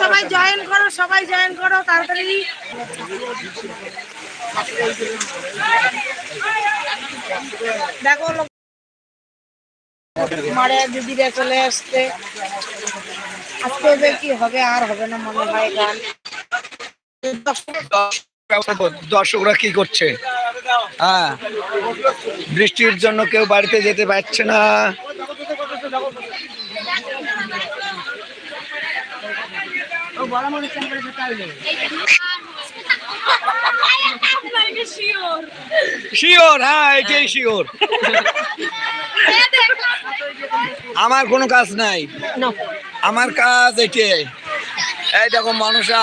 সবাই জয়েন করো, সবাই জয়েন করো, তাড়াতাড়ি। দেখো মারে দিদিরা চলে আজকে এদের কি হবে, আর হবে না মনে হয় গান। দর্শকরা কি করছে? হ্যাঁ বৃষ্টির জন্য কেউ বাড়িতে যেতে পারছে না। শিওর হ্যাঁ এটাই শিওর। আমার কোনো কাজ নাই। আমার কাজ এটাই। এই দেখো মানুষা।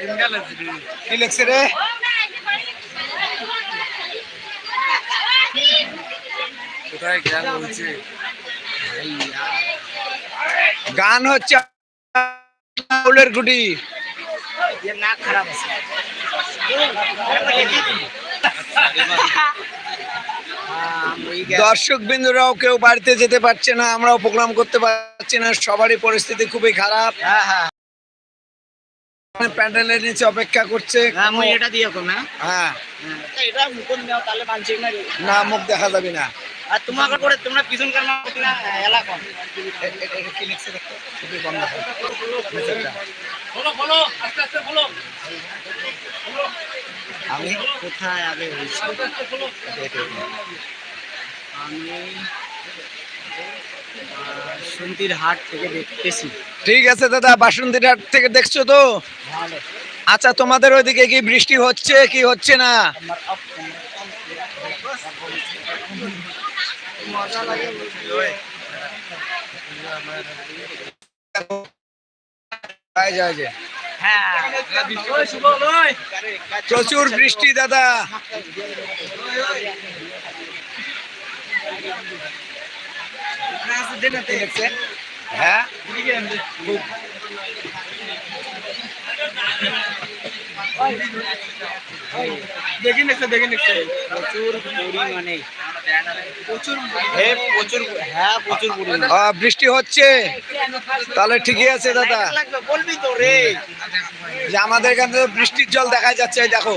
কি লেখছে রে? গান হচ্ছে গুটি। নাক খারাপ আছে। দর্শক বিন্দুরাও কেউ বাড়িতে যেতে পারছে না আমরাও প্রোগ্রাম করতে পারছি না সবারই পরিস্থিতি খুবই খারাপ। হ্যাঁ হ্যাঁ। প্যান্ডেলের নিচে অপেক্ষা করছে আমি এটা দিয়ে হ্যাঁ হ্যাঁ এটা মুকুন দাও তাহলে মানছি না না মুখ দেখা যাবে না আর তোমাকে করে তোমরা পিছন কার না এলাকা এ- এ- এটা কি লিখছে দেখো? খুবই কম দেখা। নিচেরটা। আমি কোথায় আগে হয়েছে। আমি সুন্তির হাট থেকে দেখতেছি। ঠিক আছে দাদা বাসন্তীর হাট থেকে দেখছ তো? আচ্ছা তোমাদের ওইদিকে কি বৃষ্টি হচ্ছে কি হচ্ছে না? প্রচুর বৃষ্টি দাদা। হ্যাঁ? দেখি নিচ্ছে দেখি নিচ্ছে প্রচুর পরিমাণে। প্রচুর হ্যাঁ প্রচুর হ্যাঁ প্রচুর পরিমাণে। বৃষ্টি হচ্ছে। তাহলে ঠিকই আছে দাদা। বলবি তো রে। যে আমাদের এখানে তো বৃষ্টির জল দেখা যাচ্ছে এই দেখো।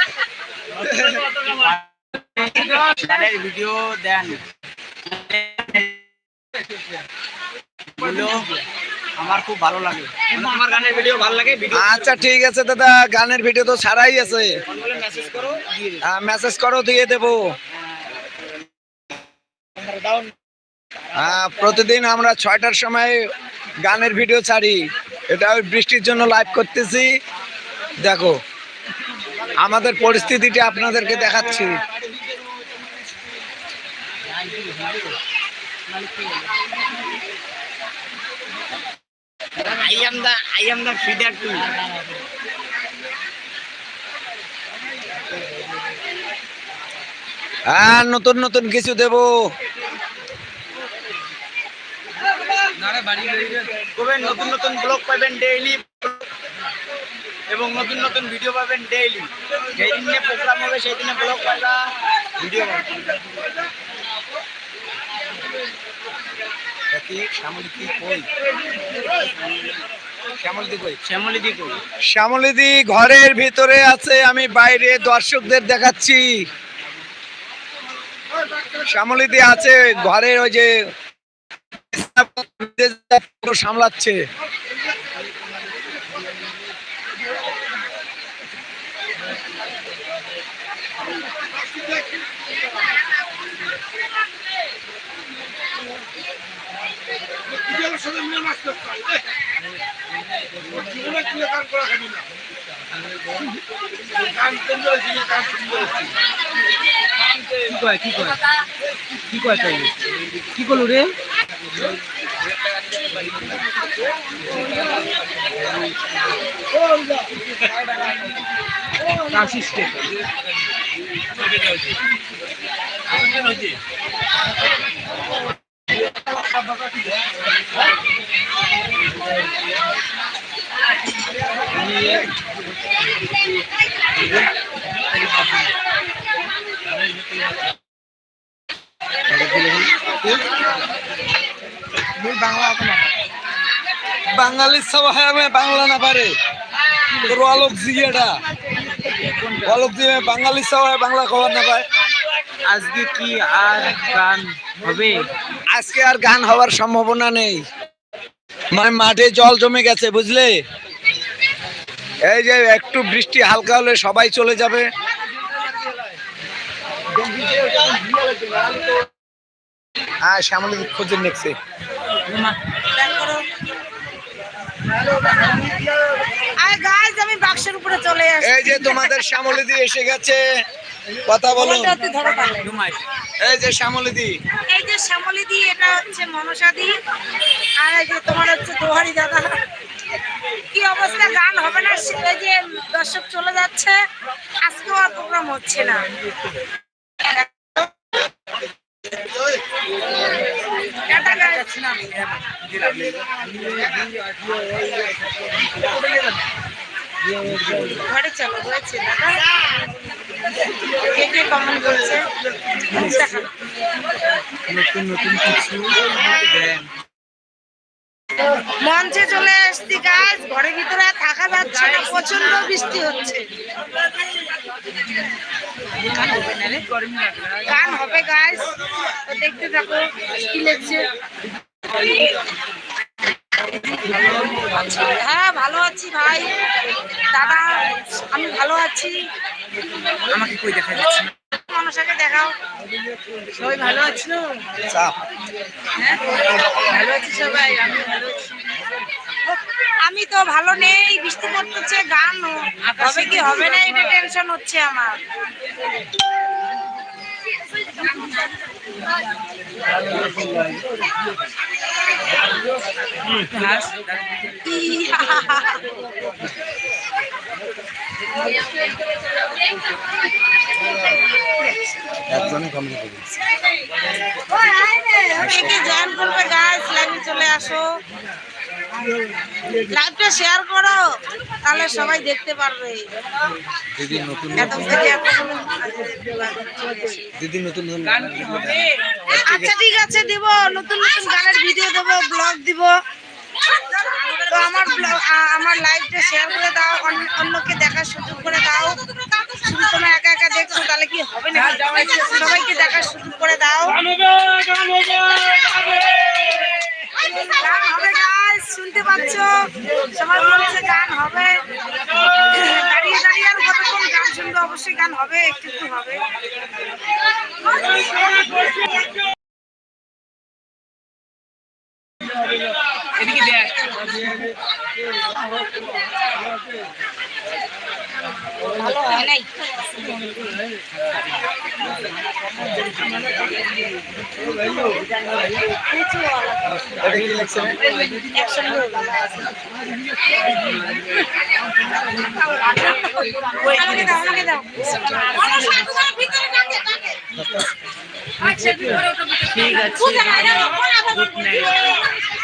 গানের ভিডিও দেন। আমার খুব ভালো লাগে। আমার গানের ভিডিও ভালো লাগে আচ্ছা ঠিক আছে দাদা গানের ভিডিও তো ছাড়াই আছে। মেসেজ করো দিয়ে মেসেজ করো দিয়ে দেবো। হ্যাঁ, প্রতিদিন আমরা ছয়টার সময় গানের ভিডিও ছাড়ি। এটা ওই বৃষ্টির জন্য লাইভ করতেছি। দেখো আমাদের পরিস্থিতিটা আপনাদেরকে দেখাচ্ছি। I am the I am the feeder too. হ্যাঁ নতুন নতুন কিছু দেব। নতুন নতুন ব্লগ পাবেন ডেইলি এবং নতুন নতুন ভিডিও পাবেন ডেইলি যেই দিনে প্রোগ্রাম হবে সেই দিনে ব্লগ পাবা ভিডিও ঘরের ভিতরে আছে, আমি বাইরে দর্শকদের দেখাচ্ছি। শ্যামলিদি আছে, ঘরের ওই যে সামলাচ্ছে। কি কয় কি কয়? কি কয় কি করলু রে? আসিস্টে বাঙালির সবাই আমি বাংলা না পারে। তোর অলোক জিগেটা অলোক জিগে বাঙালির সবাই বাংলা খবর না পায়। আজকে কি আর গান হবে? আজকে আর গান হওয়ার সম্ভাবনা নেই। মানে মাঠে জল জমে গেছে বুঝলে? এই যে একটু বৃষ্টি হালকা হলে সবাই চলে যাবে। হ্যাঁ শ্যামলী খোঁজের নেক্সে গাছ আমি বাক্সের উপরে চলে এই যে তোমাদের শ্যামলিদি এসে গেছে। কথা বলো এই যে শ্যামলিদি। এই যে এটা হচ্ছে মনসাদি। আর এই যে তোমার হচ্ছে দোহারি দাদা। কি অবস্থা? গান হবে না? এই যে দর্শক চলে যাচ্ছে। আজকেও আর প্রোগ্রাম হচ্ছে না টাটা guys। ঘরে মঞ্চে চলে আসছি গাছ ঘরের ভিতরে থাকা যাচ্ছে না প্রচণ্ড বৃষ্টি হচ্ছে। গান হবে গাছ দেখতে থাকো, কি হ্যাঁ ভালো আছি ভাই। দাদা আমি ভালো আছি। আমাকে কই দেখা যাচ্ছে? দেখাও। সবাই ভালো আছো? হ্যাঁ ভালো আছি সবাই আমি ভালো আছি। আমি তো ভালো নেই বৃষ্টি পড়তেছে গান হবে কি হবে না এটা টেনশন হচ্ছে আমার। একজনই কমেন্ট করেছে কে কে জয়েন করবে গাছ লাগিয়ে চলে আসো। লাইভটা শেয়ার করো তাহলে সবাই দেখতে পারবে। দিদি নতুন দিদি নতুন নতুন গান কি হবে? আচ্ছা ঠিক আছে দিব। নতুন নতুন গানের ভিডিও দেব ব্লগ দিব। তো আমার ব্লগ আমার লাইভটা শেয়ার করে দাও অন্য- অন্যকে দেখার সুযোগ করে দাও। শুধু তোমরা একা একা দেখছ তাহলে কি হবে না? সবাইকে দেখার সুযোগ করে দাও। শুনতে পাচ্ছ? সবাই বলছে গান হবে। দাঁড়িয়ে দাঁড়িয়ে আর কতক্ষণ গান শুনবে? অবশ্যই গান হবে, একটু একটু হবে। এদিকে দেখ। ভালো হয় নাই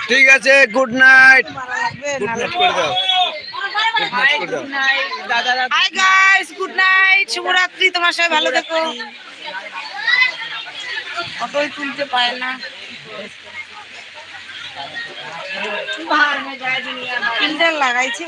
ঠিক আছে গুড নাইট ঠিক আছে গুড নাইট করে দাও। গুড নাইট দাদারা হাই গাইস গুড নাইট শুভরাত্রি তোমার সবাই ভালো থেকো। অটোই তুলতে পারে না। ফিল্টার লাগাইছে।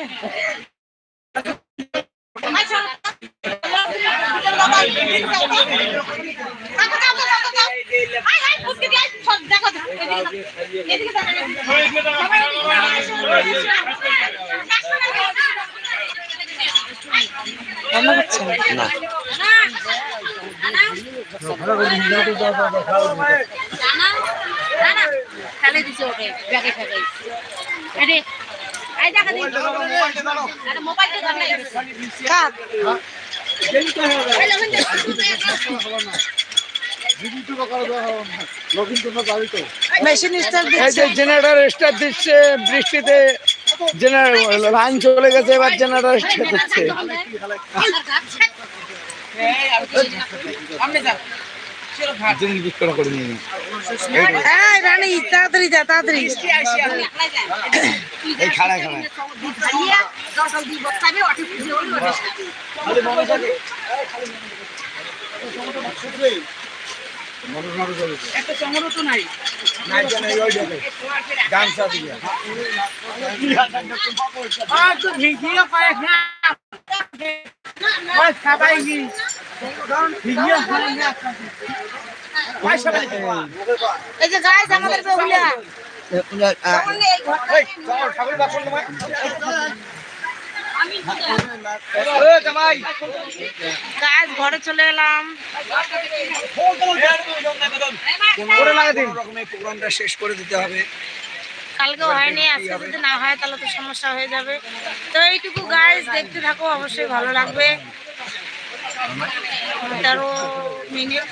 রান্না করছে না ফেলে দিছে ওকে ব্যাগে ফেলে আরে এই দেখা দিই আরে মোবাইলটা ধর নাই মেশিন স্টার দিচ্ছে জেনারেটর স্টার্ট দিচ্ছে বৃষ্টিতে জেনারেটর লাইন চলে গেছে এবার। এই রানী তাড়াতাড়ি একটা চমড়ো তো নাই এই যে আমাদের বেহুলিয়া এই ঘরটা গাইস ঘরে চলে এলাম। প্রোগ্রামটা শেষ করে দিতে হবে কালকেও হয়নি আজকে যদি না হয় তাহলে তো সমস্যা হয়ে যাবে। তো এইটুকু গাইস দেখতে থাকো অবশ্যই ভালো লাগবে। তেরো মিনিট।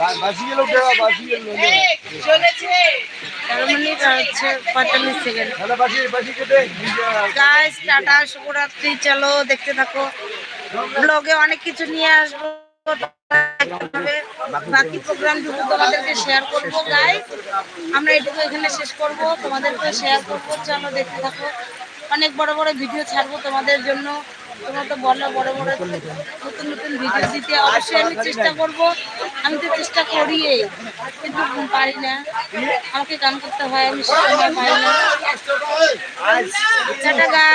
তেরো মিনিট হচ্ছে পঁয়তাল্লিশ সেকেন্ড টাটা শুভরাত্রি চলো দেখতে থাকো। ব্লগে অনেক কিছু নিয়ে আসব বাকি প্রোগ্রাম টুকু তোমাদেরকে শেয়ার করব গাইস আমরা এটুকু এখানে শেষ করব তোমাদেরকে শেয়ার করব। চলো দেখতে থাকো। অনেক বড় বড় ভিডিও ছাড়বো তোমাদের জন্য। তোমরা তো বলো বড় বড় নতুন নতুন। ভিডিও দিতে। অবশ্যই আমি চেষ্টা করব। আমি তো চেষ্টা করি কিন্তু পারি না। আমাকে গান করতে হয় আমি সময় পাই না। টাটা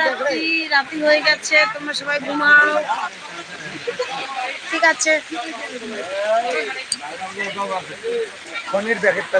রাত্রি রাত্রি হয়ে গেছে তোমরা সবাই ঘুমাও। ঠিক আছে। পনির প্যাকেটটা